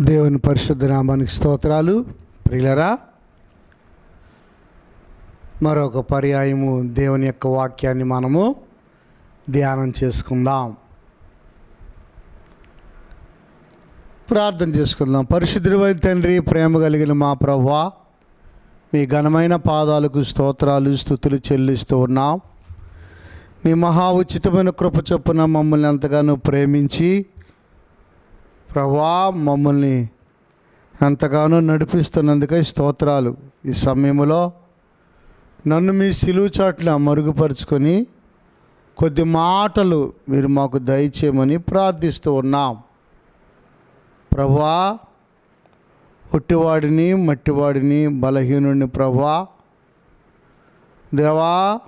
దేవుని పరిశుద్ధ నామానికి స్తోత్రాలు. ప్రియులరా మరొక పర్యాయము దేవుని యొక్క వాక్యాన్ని మనము ధ్యానం చేసుకుందాం. ప్రార్థన చేసుకుందాం. పరిశుద్ధుడైన తండ్రి ప్రేమ కలిగిన మా ప్రభా మీ ఘనమైన పాదాలకు స్తోత్రాలు స్థుతులు చెల్లిస్తూ ఉన్నాం. మీ మహా ఉచితమైన కృప చొప్పున మమ్మల్ని ఎంతగానో ప్రేమించి ప్రభా మమ్మల్ని ఎంతగానో నడిపిస్తున్నందుకై స్తోత్రాలు. ఈ సమయంలో నన్ను మీ సిలువు చాట్ల మరుగుపరుచుకొని కొద్ది మాటలు మీరు మాకు దయచేయమని ప్రార్థిస్తూ ఉన్నాం. ప్రభా ఒట్టివాడిని మట్టివాడిని బలహీనుడిని ప్రభా దేవా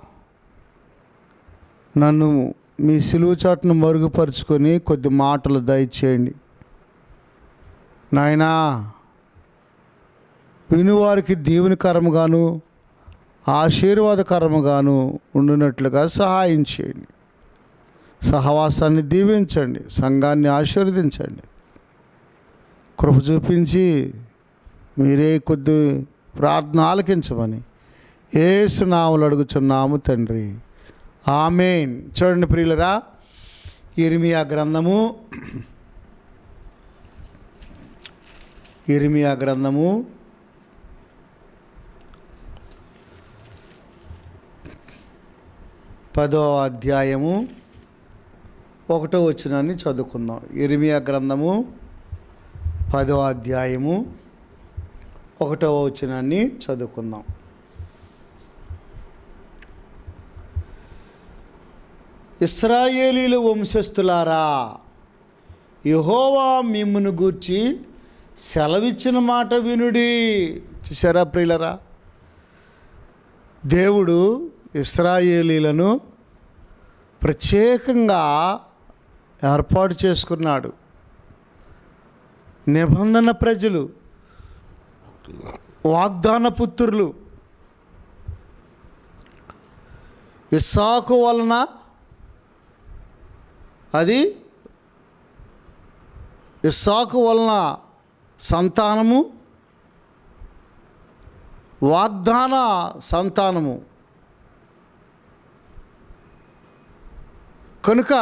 నన్ను మీ సిలువు చాటును మరుగుపరుచుకొని కొద్ది మాటలు దయచేయండి. నాయనా వినువారికి దీవెనకరముగాను ఆశీర్వాదకరముగాను ఉండినట్లుగా సహాయం చేయండి. సహవాసాన్ని దీవించండి సంఘాన్ని ఆశీర్వదించండి. కృప చూపించి మీరే కొద్ది ప్రార్థన ఆలకించమని ఏసునాములు అడుగుచున్నాము తండ్రి. ఆమెన్. చూడండి ప్రియులరా ఇరిమియా గ్రంథము ఇర్మియా గ్రంథము. పదో అధ్యాయము. ఒకటో వచ్చినాన్ని చదువుకుందాం. ఇర్మియా గ్రంథము పదో అధ్యాయము. ఒకటో వచనాన్ని చదువుకుందాం. ఇస్రాయేలీలు వంశస్థులారా యహోవా మిమ్మును గూర్చి సెలవిచ్చిన మాట వినుడి. చూసారా ప్రియులరా? దేవుడు ఇస్రాయేలీలను ప్రత్యేకంగా ఏర్పాటు చేసుకున్నాడు. నిబంధన ప్రజలు వాగ్దాన పుత్రులు ఇస్సాకు వలన అది ఇస్సాకు వలన సంతానము వాగ్దాన సంతానము. కనుక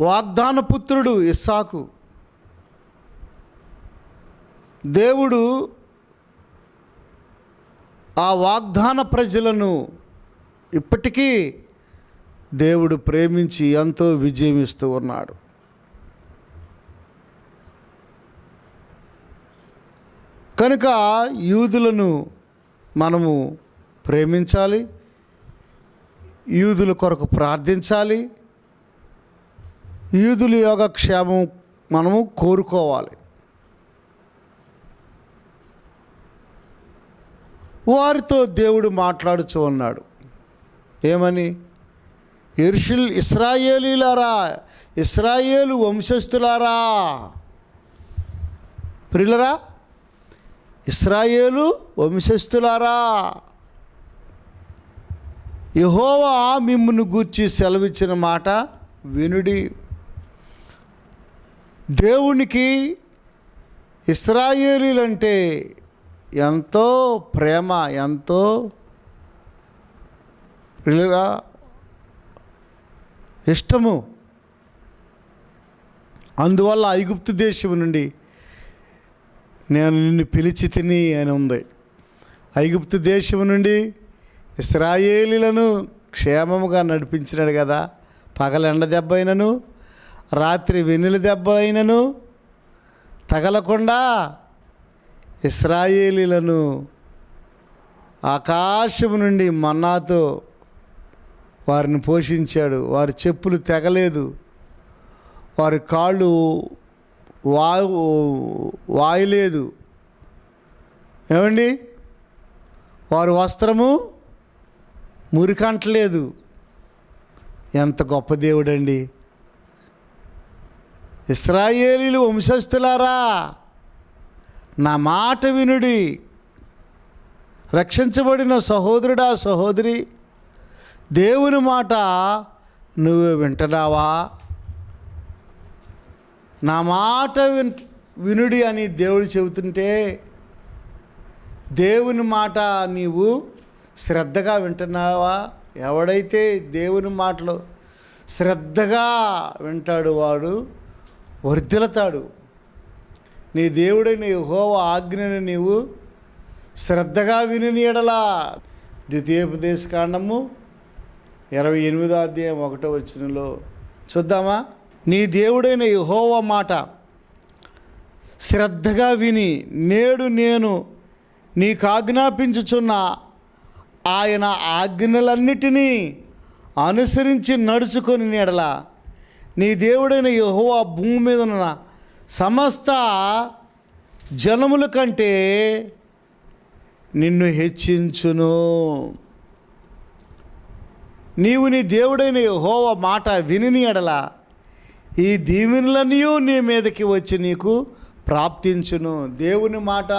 వాగ్దాన పుత్రుడు ఇస్సాకు దేవుడు ఆ వాగ్దాన ప్రజలను ఇప్పటికీ దేవుడు ప్రేమించి ఎంతో విజయం ఇస్తూ ఉన్నాడు. కనుక యూదులను మనము ప్రేమించాలి యూదుల కొరకు ప్రార్థించాలి యూదుల యోగక్షేమం మనము కోరుకోవాలి. వారితో దేవుడు మాట్లాడుచు ఉన్నాడు. ఏమని? ఇర్షిల్ ఇస్రాయేలీలారా ఇస్రాయేలు వంశస్థులారా. ప్రియులరా ఇస్రాయేలు వంశస్థులారా. యహోవా మిమ్మును గూర్చి సెలవిచ్చిన మాట వినుడి. దేవునికి ఇస్రాయేలీలంటే ఎంతో ప్రేమ ఎంతో ప్రియులరా ఇష్టము. అందువల్ల ఐగుప్తు దేశం నుండి నేను నిన్ను పిలిచి తిని అని ఉంది. ఐగుప్తు దేశం నుండి ఇస్రాయేలీలను క్షేమముగా నడిపించినాడు కదా. పగల ఎండ దెబ్బ అయినను రాత్రి వెన్నెల దెబ్బ అయినను తగలకుండా ఇస్రాయేలీలను ఆకాశం నుండి మన్నాతో వారిని పోషించాడు. వారి చెప్పులు తెగలేదు. వారి కాళ్ళు వాయు వాయలేదు. ఏమండి? వారి వస్త్రము మురికంటలేదు. ఎంత గొప్ప దేవుడండి. ఇస్రాయేలీలు వంశస్థులారా నా మాట వినుడి. రక్షించబడిన సహోదరుడా సహోదరి దేవుని మాట నువ్వు వింటున్నావా? నా మాట విన్ వినుడి అని దేవుడు చెబుతుంటే దేవుని మాట నీవు శ్రద్ధగా వింటున్నావా? ఎవడైతే దేవుని మాటలు శ్రద్ధగా వింటాడు వాడు వర్ధిలతాడు నీ దేవుడైన యెహోవ ఆజ్ఞని నీవు శ్రద్ధగా విని ఎడలా ద్వితీయోపదేశ కాండము ఇరవై ఎనిమిదో అధ్యాయం ఒకటో వచ్చినలో చూద్దామా? నీ దేవుడైన యహోవ మాట శ్రద్ధగా విని నేడు నేను నీకు ఆజ్ఞాపించుచున్న ఆయన ఆజ్ఞలన్నిటినీ అనుసరించి నడుచుకొని నీడల నీ దేవుడైన యెహోవా భూమి మీద ఉన్న సమస్త జనముల కంటే నిన్ను హెచ్చించును. నీవు నీ దేవుడైన హోవ మాట వినిని ఎడల. ఈ దీవెనలన్నీ నీ మీదకి వచ్చి నీకు ప్రాప్తించును. దేవుని మాట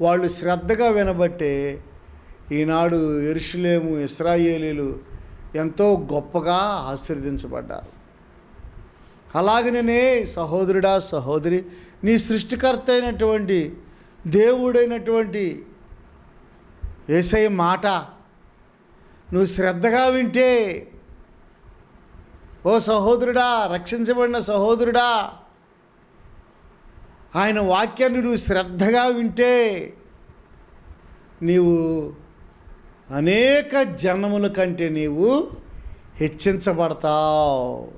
వాళ్ళు శ్రద్ధగా వినబట్టే ఈనాడు ఎరుషులేము ఇస్రాయేలీలు ఎంతో గొప్పగా ఆశీర్వదించబడ్డారు. అలాగనే సహోదరుడా సహోదరి నీ సృష్టికర్త అయినటువంటి దేవుడైనటువంటి ఏసై మాట నువ్వు శ్రద్ధగా వింటే ఓ సహోదరుడా రక్షించబడిన సహోదరుడా ఆయన వాక్యాన్ని నువ్వు శ్రద్ధగా వింటే నీవు అనేక జనముల కంటే నీవు హెచ్చించబడతావు.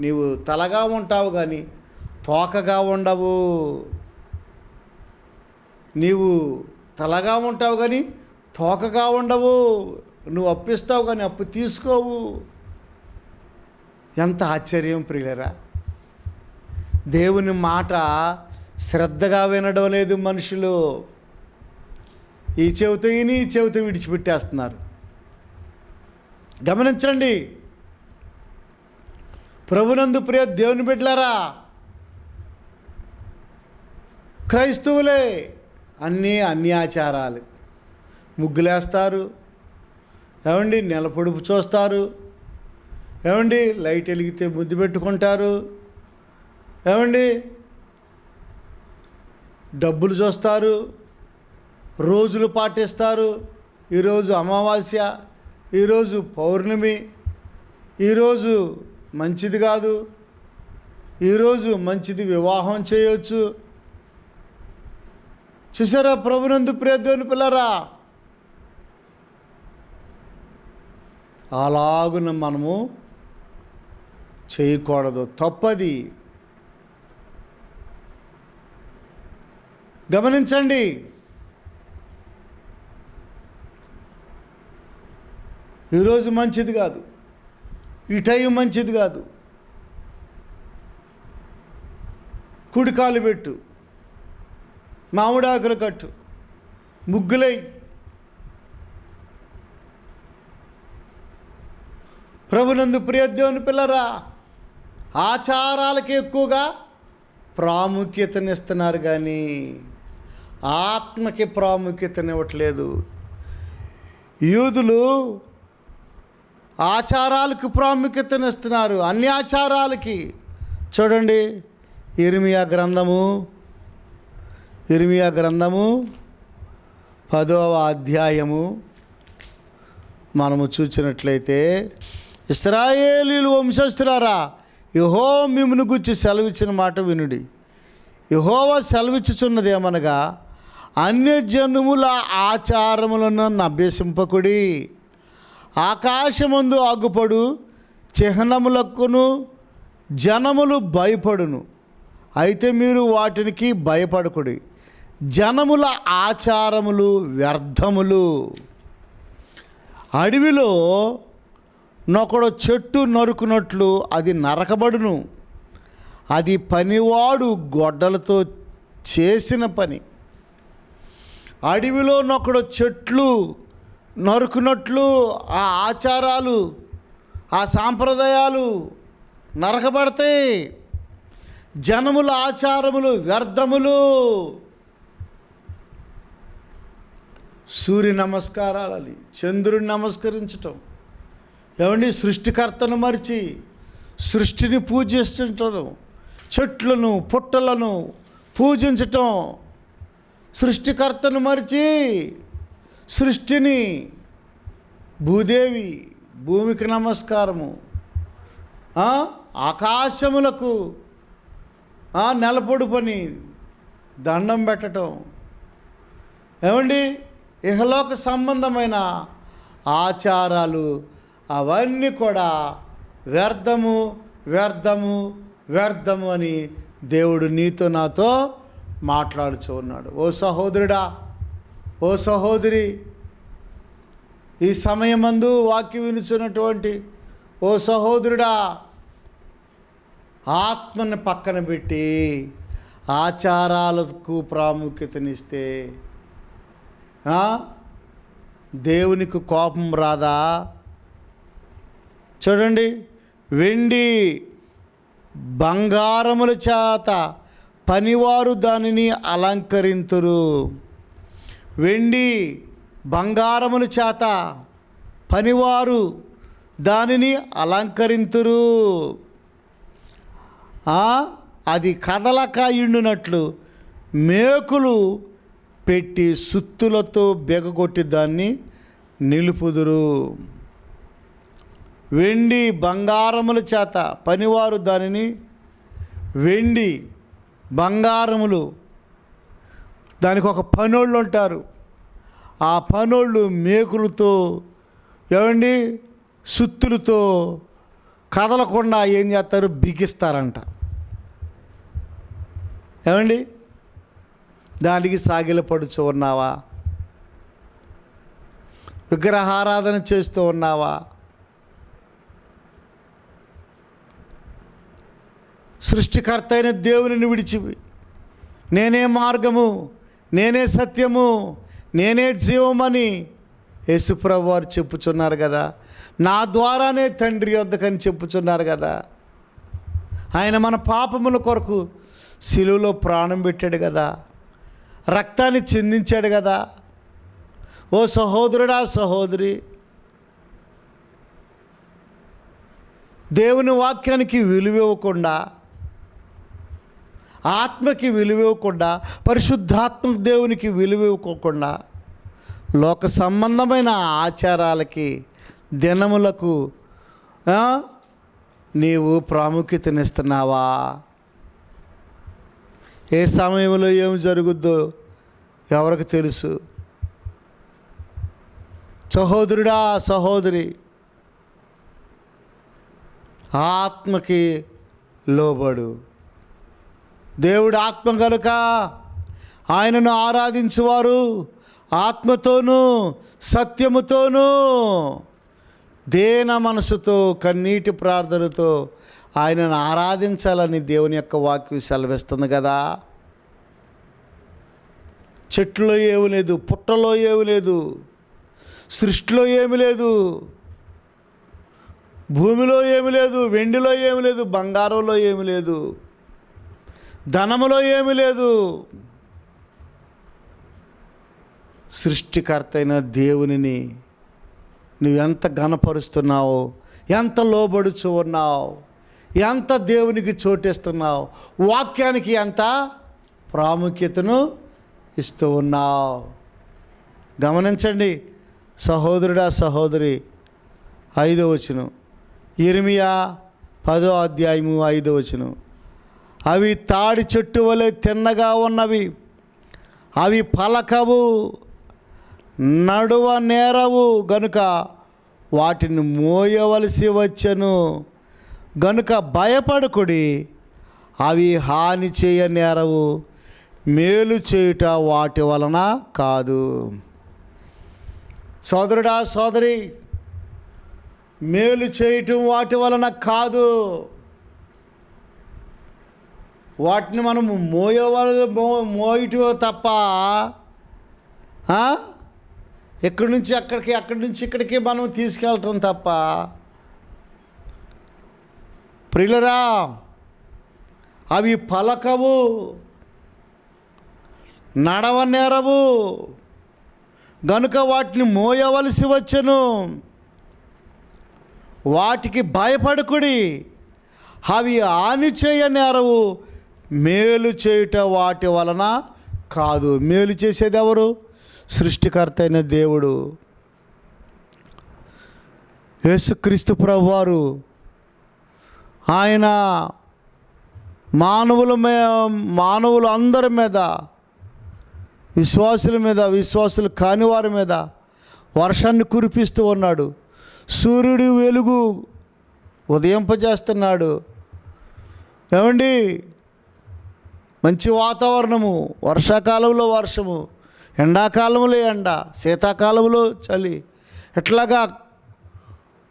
నీవు తలగా ఉంటావు కానీ తోకగా ఉండవు. నీవు తలగా ఉంటావు కానీ తోకగా ఉండవు. నువ్వు అప్పిస్తావు కానీ అప్పు తీసుకోవు. ఎంత ఆశ్చర్యం ప్రియులరా. దేవుని మాట శ్రద్ధగా వినడం లేదు మనుషులు. ఈ చెవితో విని ఈ చెవితో విడిచిపెట్టేస్తున్నారు. గమనించండి. ప్రభునందు ప్రియ దేవుని బిడ్డలారా. క్రైస్తవులే అన్నీ అన్యాచారాలు. ముగ్గులేస్తారు. ఏమండి నిలపొడుపు చూస్తారు. ఏమండి లైట్ వెలిగితే ముద్దు పెట్టుకుంటారు. ఏమండి డబ్బులు చూస్తారు. రోజులు పాటిస్తారు. ఈరోజు అమావాస్య ఈరోజు పౌర్ణమి ఈరోజు మంచిది కాదు. ఈరోజు మంచిది వివాహం చేయొచ్చు. చూసారా ప్రభునందు ప్రియదేవుని పిల్లరా? అలాగున మనము చేయకూడదు. తప్పది. గమనించండి. ఈరోజు మంచిది కాదు. ఈ టైం మంచిది కాదు. కుడికాలు పెట్టు. మామిడాకులు కట్టు. ముగ్గులై ప్రభునందు ప్రియదేవుని పిల్లరా ఆచారాలకి ఎక్కువగా ప్రాముఖ్యతనిస్తున్నారు కానీ ఆత్మకి ప్రాముఖ్యతనివ్వట్లేదు. యూదులు ఆచారాలకు ప్రాముఖ్యతనిస్తున్నారు అన్ని ఆచారాలకి చూడండి ఇరిమియా గ్రంథము ఇరిమియా గ్రంథము పదవ అధ్యాయము మనము చూసినట్లయితే ఇస్రాయేలీలు వంశస్థులారా యహో మిమ్మును గుచ్చి సెలవిచ్చిన మాట వినుడి. యహోవ సెలవిచ్చుచున్నది ఏమనగా అన్యజనుముల ఆచారములను అభ్యసింపకుడి ఆకాశమందు ఆగుపడు చిహ్నములకును జనములు భయపడును. అయితే మీరు వాటికి భయపడకుడి. జనముల ఆచారములు వ్యర్థములు. అడవిలో నొకడు చెట్టు నరుకునట్లు అది నరకబడును. అది పనివాడు గొడ్డలతో చేసిన పని. అడవిలో నొకడు చెట్లు నరుకునట్లు ఆ ఆచారాలు ఆ సాంప్రదాయాలు నరకబడతాయి. జనముల ఆచారములు వ్యర్థములు. సూర్య నమస్కారాలని చంద్రుడిని నమస్కరించటం. ఏమండి? సృష్టికర్తను మరిచి సృష్టిని పూజిస్తుంటడం చెట్లను పుట్టలను పూజించటం. సృష్టికర్తను మరిచి సృష్టిని భూదేవి భూమికి నమస్కారము. ఆకాశములకు నెలపొడు పని దండం పెట్టటం. ఏమండి? ఇహలోక సంబంధమైన ఆచారాలు అవన్నీ కూడా వ్యర్థము వ్యర్థము వ్యర్థము అని దేవుడు నీతో నాతో మాట్లాడుచూ ఉన్నాడు. ఓ సహోదరుడా ఓ సహోదరి ఈ సమయమందు వాక్యం వినుచున్నటువంటి ఓ సహోదరుడా ఆత్మని పక్కన పెట్టి ఆచారాలకు ప్రాముఖ్యతనిస్తే దేవునికి కోపం రాదా? చూడండి. వెండి బంగారముల చేత పనివారు దానిని అలంకరింతురు. వెండి బంగారముల చేత పనివారు దానిని అలంకరింతురు. అది కదలక ఇండునట్లు మేకులు పెట్టి సుత్తులతో బెగగొట్టి దాన్ని నిలుపుదురు. వెండి బంగారముల చేత పనివారు దానిని వెండి బంగారములు. దానికి ఒక పనోళ్ళు ఉంటారు ఆ పనోళ్ళు మేకులతో ఏమండి? సుత్తులతో కదలకుండా ఏం చేస్తారు? బిగిస్తారంట. ఏమండి? దానికి సాగిలపడుచు ఉన్నావా? విగ్రహారాధన చేస్తూ ఉన్నావా? సృష్టికర్త అయిన దేవునిని విడిచి నేనే మార్గము నేనే సత్యము నేనే జీవమని యేసుప్రభు వారు చెప్పుచున్నారు కదా. నా ద్వారానే తండ్రి వద్దకని చెప్పుచున్నారు కదా. ఆయన మన పాపముల కొరకు శిలువలో ప్రాణం పెట్టాడు కదా. రక్తాన్ని చెందించాడు కదా. ఓ సహోదరుడా సహోదరి! దేవుని వాక్యానికి విలువ ఇవ్వకుండా ఆత్మకి విలువ ఇవ్వకుండా పరిశుద్ధాత్మ దేవునికి విలువివ్వకోకుండా లోక సంబంధమైన ఆచారాలకి దినములకు నీవు ప్రాముఖ్యతనిస్తున్నావా? ఏ సమయంలో ఏం జరుగుద్దో ఎవరికి తెలుసు? సహోదరుడా సహోదరి ఆత్మకి లోబడు. దేవుడు ఆత్మ కనుక ఆయనను ఆరాధించువారు ఆత్మతోనూ సత్యముతోనూ. దేన మనసుతో కన్నీటి ప్రార్థనతో ఆయనను ఆరాధించాలని దేవుని యొక్క వాక్యం సెలవిస్తుంది కదా. చెట్లో ఏమి లేదు పుట్టలో ఏమి లేదు సృష్టిలో ఏమి లేదు భూమిలో ఏమి లేదు వెండిలో ఏమి లేదు బంగారంలో ఏమి లేదు. ధనములో ఏమి లేదు. సృష్టికర్త అయిన దేవునిని నువ్వెంత ఘనపరుస్తున్నావు? ఎంత లోబడుచు ఉన్నావు? ఎంత దేవునికి చోటేస్తున్నావు? వాక్యానికి ఎంత ప్రాముఖ్యతను ఇస్తూ ఉన్నావు? గమనించండి సహోదరుడా సహోదరి ఐదో వచనం. ఇరిమియా పదో అధ్యాయము ఐదో వచనం. అవి తాడి చెట్టు వలె తిన్నగా ఉన్నవి. అవి పలకవు నడువ నేరవు గనుక వాటిని మోయవలసి వచ్చను. గనుక భయపడకుడి అవి హాని చేయ నేరవు మేలు చేయుట వాటి వలన కాదు. సోదరుడా సోదరి మేలు చేయటం వాటి వలన కాదు. వాటిని మనం మోయవల మో మోయటం తప్ప ఇక్కడి ఎక్కడి నుంచి అక్కడికి అక్కడి నుంచి ఇక్కడికి మనం తీసుకెళ్ళటం తప్ప. ప్రిలరా అవి పలకవు నడవ నేరవు గనుక వాటిని మోయవలసి వచ్చను. వాటికి భయపడకుడి అవి హాని చేయ నేరవు. మేలు చేయుట వాటి వలన కాదు. మేలు చేసేది ఎవరు? సృష్టికర్త అయిన దేవుడు. యేసుక్రీస్తు ప్రభువారు ఆయన మానవుల మే మానవులు అందరి మీద విశ్వాసుల మీద విశ్వాసులు కాని వారి మీద వర్షాన్ని కురిపిస్తూ ఉన్నాడు. సూర్యుడి వెలుగు ఉదయింపజేస్తున్నాడు. ఏమండి? మంచి వాతావరణము వర్షాకాలంలో వర్షము ఎండాకాలంలో ఎండ శీతాకాలంలో చలి. ఇట్లాగా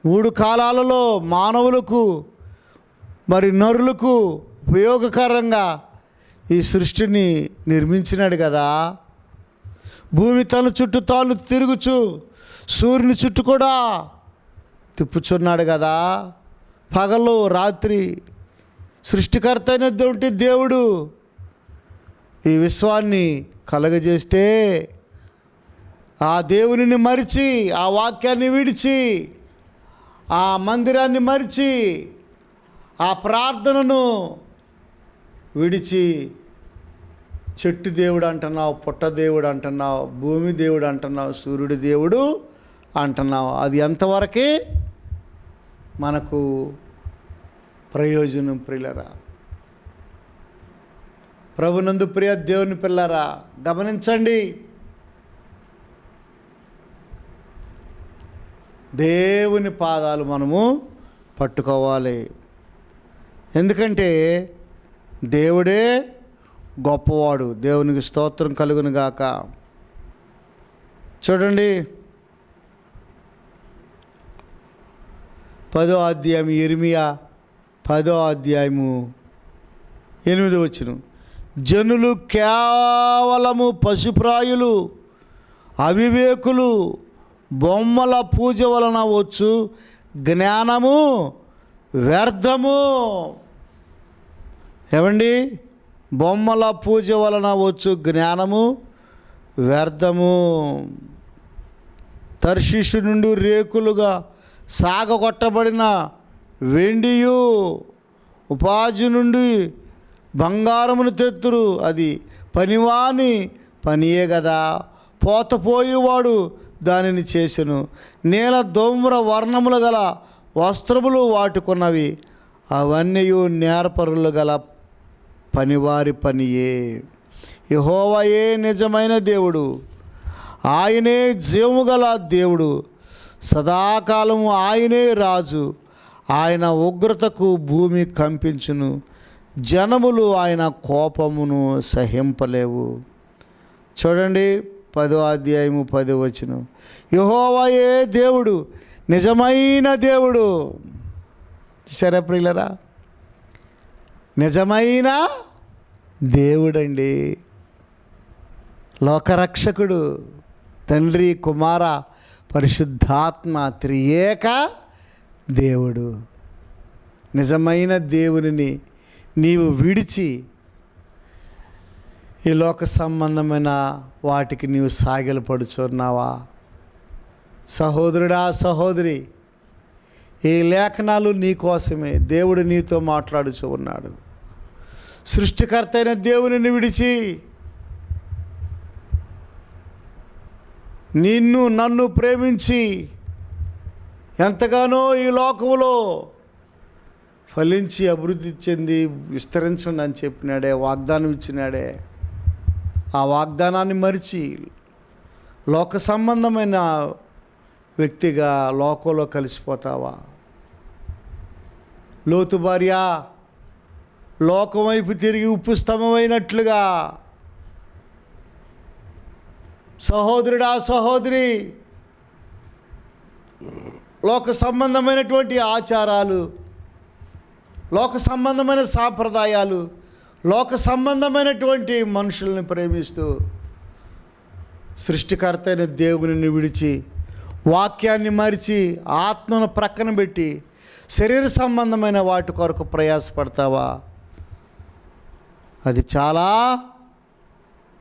మూడు కాలాలలో మానవులకు మరి నరులకు ఉపయోగకరంగా ఈ సృష్టిని నిర్మించినాడు కదా. భూమి తన చుట్టూ తాను తిరుగుచు సూర్యుని చుట్టూ కూడా తిప్పుచున్నాడు కదా. పగలు రాత్రి సృష్టికర్త అయినటువంటి దేవుడు ఈ విశ్వాన్ని కలగజేస్తే ఆ దేవునిని మరిచి ఆ వాక్యాన్ని విడిచి ఆ మందిరాన్ని మరిచి ఆ ప్రార్థనను విడిచి చెట్టు దేవుడు అంటున్నావు పుట్ట దేవుడు అంటున్నావు భూమి దేవుడు అంటున్నావు సూర్యుడి దేవుడు అంటున్నావు. అది ఎంతవరకే మనకు ప్రయోజనం ప్రిలరా ప్రభునందు ప్రియ దేవుని పిల్లరా గమనించండి. దేవుని పాదాలు మనము పట్టుకోవాలి. ఎందుకంటే దేవుడే గొప్పవాడు. దేవునికి స్తోత్రం కలుగును గాక. చూడండి. పదో అధ్యాయం ఇర్మియా పదో అధ్యాయము ఎనిమిది వచ్చినాం జనులు కేవలము పశుప్రాయులు అవివేకులు బొమ్మల పూజ వలన వచ్చు జ్ఞానము వ్యర్థము. ఏమండి? బొమ్మల పూజ వలన వచ్చు జ్ఞానము వ్యర్థము. తర్షిషు నుండి రేకులుగా సాగగొట్టబడిన వెండియు ఉపాధి నుండి బంగారమును తెత్తురు. అది పనివాని పనియే కదా పోతపోయేవాడు దానిని చేసెను. నీల దోమ్ర వర్ణములు గల వస్త్రములు వాటుకున్నవి. అవన్నీ నేర్పరులు గల పనివారి పనియే. యహోవయే నిజమైన దేవుడు? ఆయనే జీవము గల దేవుడు. సదాకాలము ఆయనే రాజు. ఆయన ఉగ్రతకు భూమి కంపించును. జనములు ఆయన కోపమును సహింపలేవు. చూడండి పదో అధ్యాయము పదో వచ్చును యహోవయే దేవుడు? నిజమైన దేవుడు. సరే ప్రియులరా? నిజమైన దేవుడండి. లోకరక్షకుడు తండ్రి కుమార పరిశుద్ధాత్మ త్రియేక దేవుడు. నిజమైన దేవునిని నీవు విడిచి ఈ లోక సంబంధమైన వాటికి నీవు సాగిలపడుచున్నావా? సహోదరుడా సహోదరి ఈ లేఖనాలు నీ కోసమే. దేవుడు నీతో మాట్లాడుచు ఉన్నాడు. సృష్టికర్త అయిన దేవునిని విడిచి నిన్ను నన్ను ప్రేమించి ఎంతగానో ఈ లోకములో ఫలించి అభివృద్ధి చెంది విస్తరించండి అని చెప్పినాడే వాగ్దానం ఇచ్చినాడే. ఆ వాగ్దానాన్ని మరిచి లోక సంబంధమైన వ్యక్తిగా లోకంలో కలిసిపోతావా? లోతు భార్య లోకం వైపు తిరిగి ఉప్పు స్తంభమైనట్లుగా సహోదరుడా సహోదరి లోక సంబంధమైనటువంటి ఆచారాలు లోక సంబంధమైన సాంప్రదాయాలు లోక సంబంధమైనటువంటి మనుషుల్ని ప్రేమిస్తూ సృష్టికర్త అయిన దేవుని విడిచి వాక్యాన్ని మరిచి ఆత్మను ప్రక్కన పెట్టి శరీర సంబంధమైన వాటి కొరకు ప్రయాసపడతావా? అది చాలా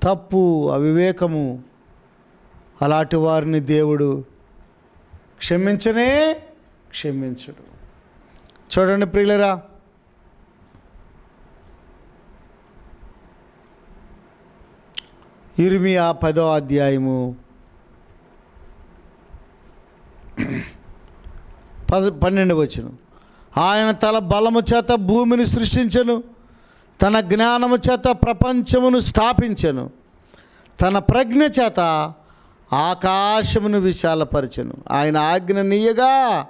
తప్పు అవివేకము. అలాంటి వారిని దేవుడు క్షమించనే క్షమించడు. చూడండి ప్రియులరా ఇర్మియా పదో అధ్యాయము. పద పన్నెండు వచ్చిన ఆయన తల బలము చేత భూమిని సృష్టించను తన జ్ఞానము చేత ప్రపంచమును స్థాపించను తన ప్రజ్ఞ చేత ఆకాశమును విశాలపరచను. ఆయన ఆజ్ఞ నీయగా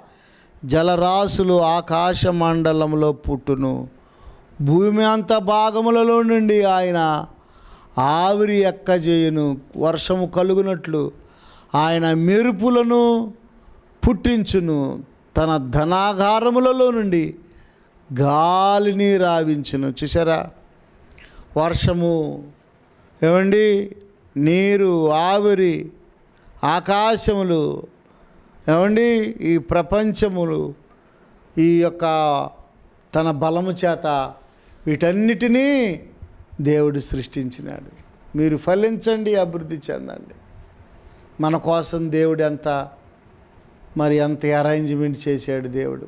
జలరాశులు ఆకాశ మండలంలో పుట్టును. భూమి అంత భాగములలో నుండి ఆయన ఆవిరి ఎక్కజేయును వర్షము కలుగునట్లు ఆయన మెరుపులను పుట్టించును. తన ధనాగారములలో నుండి గాలిని రావించును. చూసారా వర్షము ఏమండి? నీరు ఆవిరి ఆకాశములు ఏమండి? ఈ ప్రపంచములు ఈ యొక్క తన బలము చేత వీటన్నిటినీ దేవుడు సృష్టించినాడు. మీరు ఫలించండి అభివృద్ధి చెందండి. మన కోసం దేవుడు ఎంత మరి ఎంత అరేంజ్మెంట్ చేశాడు దేవుడు.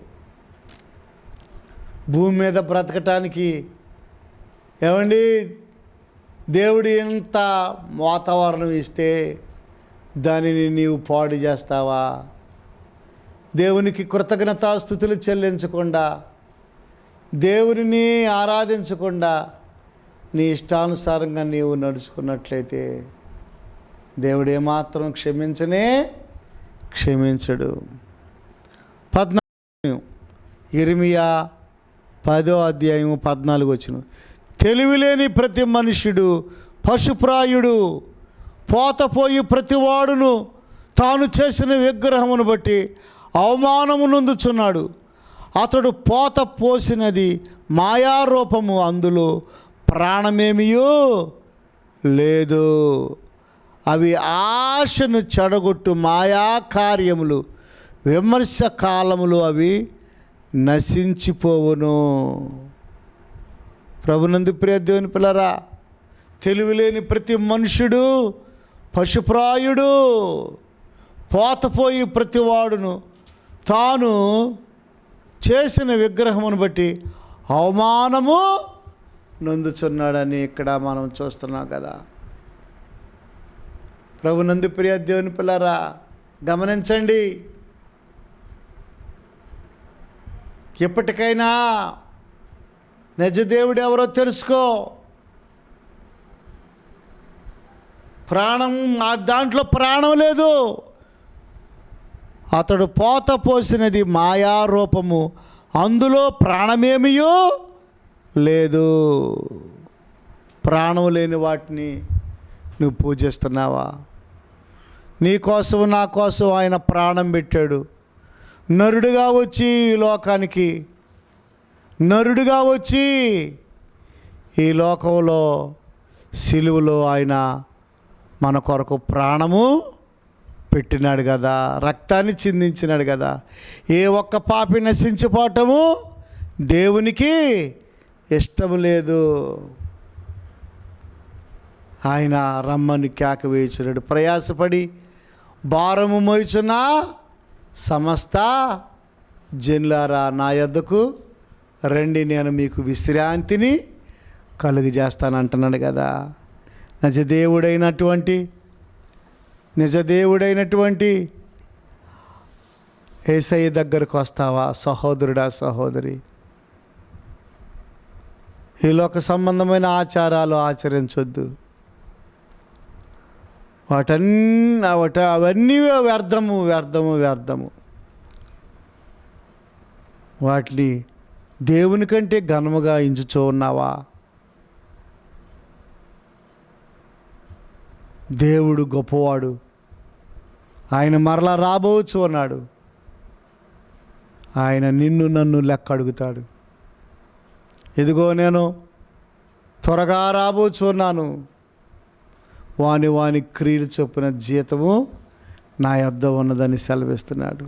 భూమి మీద బ్రతకటానికి ఏమండి? దేవుడు ఎంత వాతావరణం ఇస్తే దానిని నీవు పాడు చేస్తావా? దేవునికి కృతజ్ఞతాస్థుతులు చెల్లించకుండా దేవుని ఆరాధించకుండా నీ ఇష్టానుసారంగా నీవు నడుచుకున్నట్లయితే దేవుడు ఏమాత్రం క్షమించనే క్షమించడు. పద్నాలుగు ఇరిమియా పదో అధ్యాయము పద్నాలుగు వచ్చిన తెలివిలేని ప్రతి మనుష్యుడు పశుప్రాయుడు పోతపోయి ప్రతివాడును తాను చేసిన విగ్రహమును బట్టి అవమానము నొందుచున్నాడు. అతడు పోత పోసినది మాయారూపము అందులో ప్రాణమేమియో? లేదు. అవి ఆశను చెడగొట్టు మాయా కార్యములు. విమర్శ కాలములు అవి నశించిపోవును. ప్రభునందు ప్రియ దేవుని పిల్లరా తెలివిలేని ప్రతి మనుషుడు పశుప్రాయుడు. పోతపోయి ప్రతివాడును తాను చేసిన విగ్రహమును బట్టి అవమానము నొందుచున్నాడని ఇక్కడ మనం చూస్తున్నాం కదా. ప్రభునందు ప్రియ దేవుని పిల్లరా గమనించండి. ఎప్పటికైనా నిజదేవుడు ఎవరో తెలుసుకో. ప్రాణం ఆ దాంట్లో ప్రాణం లేదు. అతడు పోత పోసినది మాయారూపము. అందులో ప్రాణమేమియో లేదు ప్రాణం లేని వాటిని నువ్వు పూజిస్తున్నావా? నీ కోసం నా కోసం ఆయన ప్రాణం పెట్టాడు. నరుడుగా వచ్చి ఈ లోకానికి నరుడుగా వచ్చి ఈ లోకంలో సిలువలో ఆయన మన కొరకు ప్రాణము పెట్టినాడు కదా రక్తాన్ని చిందించినాడు కదా. ఏ ఒక్క పాపి నశించిపోవటము దేవునికి ఇష్టం లేదు. ఆయన రమ్మని కేక వేయుచున్నాడు ప్రయాసపడి భారము మోయిచున్న సమస్త జన్లారా నా యొద్దకు రండి నేను మీకు విశ్రాంతిని కలుగజేస్తాను చేస్తానంటున్నాడు కదా. నిజదేవుడైనటువంటి నిజదేవుడైనటువంటి ఏసయ్య దగ్గరకు వస్తావా? సహోదరుడా సహోదరి. ఈ లోక సంబంధమైన ఆచారాలు ఆచరించొద్దు. వాటన్ని వాట అవన్నీ వ్యర్థము వ్యర్థము వ్యర్థము. వాటిని దేవుని కంటే ఘనముగా ఎంచుచూ ఉన్నావా? దేవుడు గొప్పవాడు. ఆయన మరలా రాబోవచ్చు అన్నాడు. ఆయన నిన్ను నన్ను లెక్క అడుగుతాడు. ఇదిగో నేను త్వరగా రాబోచున్నాను. వాని వాని క్రియలు చొప్పున జీతము నా యొద్ద ఉన్నదని సెలవిస్తున్నాడు.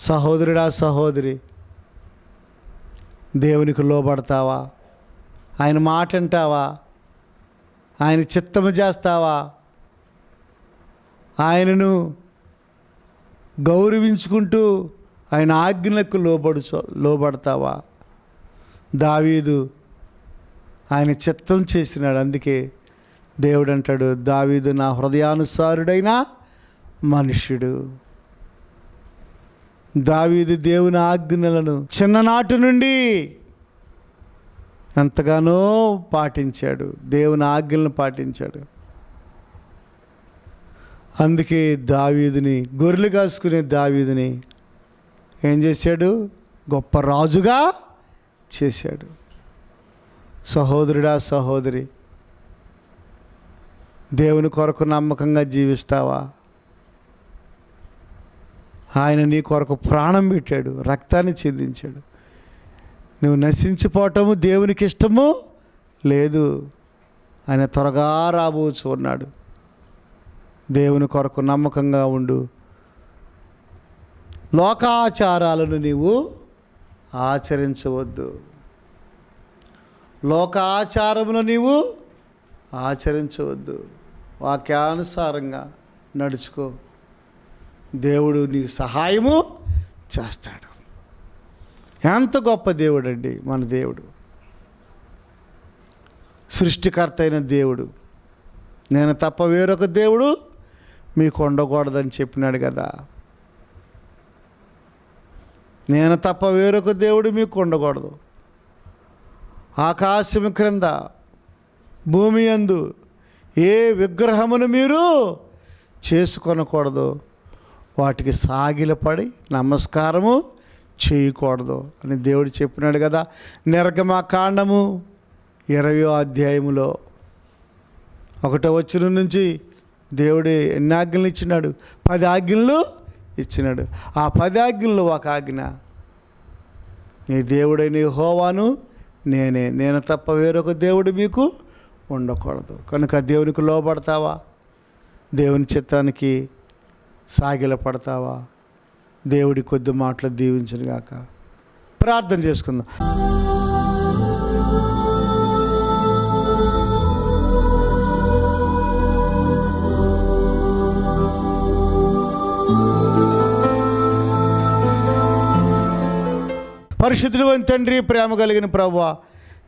సహోదరుడా సహోదరి దేవునికి లోబడతావా? ఆయన మాట అంటావా ఆయన చిత్తము చేస్తావా? ఆయనను గౌరవించుకుంటూ ఆయన ఆజ్ఞలకు లోబడు లోబడతావా? దావీదు ఆయన చిత్తం చేసినాడు. అందుకే దేవుడు అంటాడు దావీదు నా హృదయానుసారుడైన మనుష్యుడు. దావీదు దేవుని ఆజ్ఞలను చిన్ననాటి నుండి ఎంతగానో పాటించాడు. దేవుని ఆజ్ఞలను పాటించాడు. అందుకే దావీదుని గొర్రెలు కాసుకునే దావీదుని ఏం చేశాడు? గొప్ప రాజుగా చేశాడు. సహోదరుడా సహోదరి దేవుని కొరకు నమ్మకంగా జీవిస్తావా? ఆయన నీ కొరకు ప్రాణం పెట్టాడు రక్తాన్ని చెందించాడు. నువ్వు నశించిపోవటము దేవునికి ఇష్టము లేదు. ఆయన త్వరగా రాబోచు ఉన్నాడు దేవుని కొరకు నమ్మకంగా ఉండు. లోకాచారాలను నీవు ఆచరించవద్దు. లోకాచారములు నీవు ఆచరించవద్దు. వాక్యానుసారంగా నడుచుకో. దేవుడు నీకు సహాయము చేస్తాడు. ఎంత గొప్ప దేవుడు అండి మన దేవుడు. సృష్టికర్త అయిన దేవుడు. నేను తప్ప వేరొక దేవుడు మీకు ఉండకూడదని చెప్పినాడు కదా. నేను తప్ప వేరొక దేవుడు మీకు ఉండకూడదు. ఆకాశము క్రింద భూమి అందు ఏ విగ్రహమును మీరు చేసుకొనకూడదు. వాటికి సాగిలపడి నమస్కారము చేయకూడదు అని దేవుడు చెప్పినాడు కదా. నిర్గమకాండము ఇరవయో అధ్యాయములో ఒకటో వచ్చిన నుంచి దేవుడు ఎన్ని ఆజ్ఞలు ఇచ్చినాడు? పది ఆజ్ఞలు ఇచ్చినాడు. ఆ పది ఆజ్ఞల్లో ఒక ఆజ్ఞ నీ దేవుడైన హోవాను నేనే నేను తప్ప వేరొక దేవుడు మీకు ఉండకూడదు. కనుక దేవునికి లోబడతావా? దేవుని చిత్తానికి సాగిల పడతావా దేవుడి కొద్ది మాటలు దీవించను గాక ప్రార్థన చేసుకుందాం. పరిశుద్ధులు తండ్రి ప్రేమ కలిగిన ప్రభు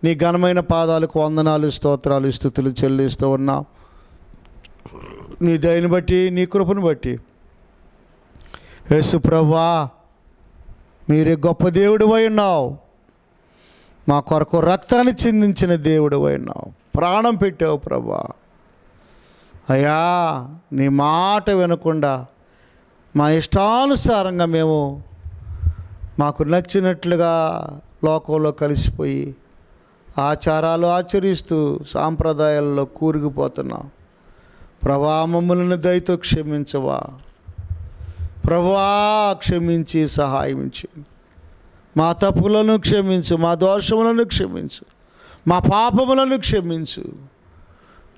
నీ ఘనమైన పాదాలకు వందనాలు స్తోత్రాలు స్థుతులు చెల్లిస్తూ ఉన్నాం. నీ దయని బట్టి నీ కృపను బట్టి. యేసు ప్రభా మీరే గొప్ప దేవుడు ఉన్నావు. మా కొరకు రక్తాన్ని చిందించిన దేవుడు ఉన్నావు. ప్రాణం పెట్టావు ప్రభా. అయ్యా నీ మాట వినకుండా మా ఇష్టానుసారంగా మేము మాకు నచ్చినట్లుగా లోకంలో కలిసిపోయి ఆచారాలు ఆచరిస్తూ సాంప్రదాయాల్లో కూరుకుపోతున్నాం. ప్రభా మమ్మల్ని దయతో క్షమించవా? ప్రభా క్షమించి సహాయించు మా తప్పులను క్షమించు మా దోషములను క్షమించు మా పాపములను క్షమించు.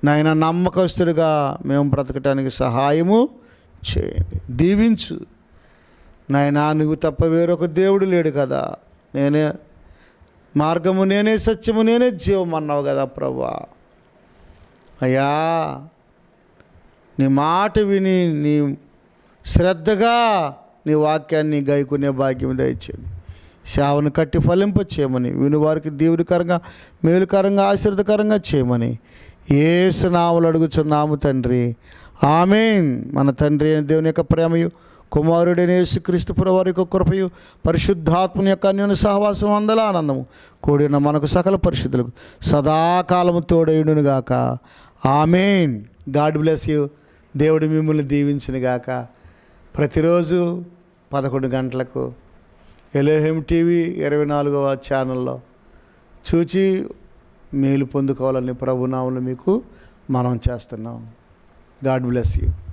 నాయన నమ్మకస్తుడిగా మేము బ్రతకటానికి సహాయము చేయండి. దీవించు. నాయనా నువ్వు తప్ప వేరొక దేవుడు లేడు కదా. నేనే మార్గము నేనే సత్యము నేనే జీవం అన్నావు కదా ప్రభా. అయ్యా నీ మాట విని నీ శ్రద్ధగా నీ వాక్యాన్ని గైకునే భాగ్యం దయచేయండి సేవను కట్టి ఫలింప చేయమని వినువారికి దేవుడికరంగా మేలుకరంగా ఆశీర్వదకరంగా చేయమని ఏసునాములు అడుగుచున్నాము తండ్రి. ఆమె మన తండ్రి అయిన దేవుని యొక్క ప్రేమయు కుమారుడైన యేసుక్రీస్తు వారి యొక్క కృపయు పరిశుద్ధాత్మని యొక్క అన్యోన్య సహవాసం అందల ఆనందము కూడిన మనకు సకల పరిశుద్ధులకు సదాకాలము తోడయుడును గాక. ఆమెన్. God bless you. దేవుడు మిమ్మల్ని దీవించిన గాక. ప్రతిరోజు పదకొండు గంటలకు ఎలోహెం టీవీ ఇరవై నాలుగవ ఛానల్లో చూచి మేలు పొందుకోవాలని ప్రభునాములు మీకు మనం చేస్తున్నాం. God bless you.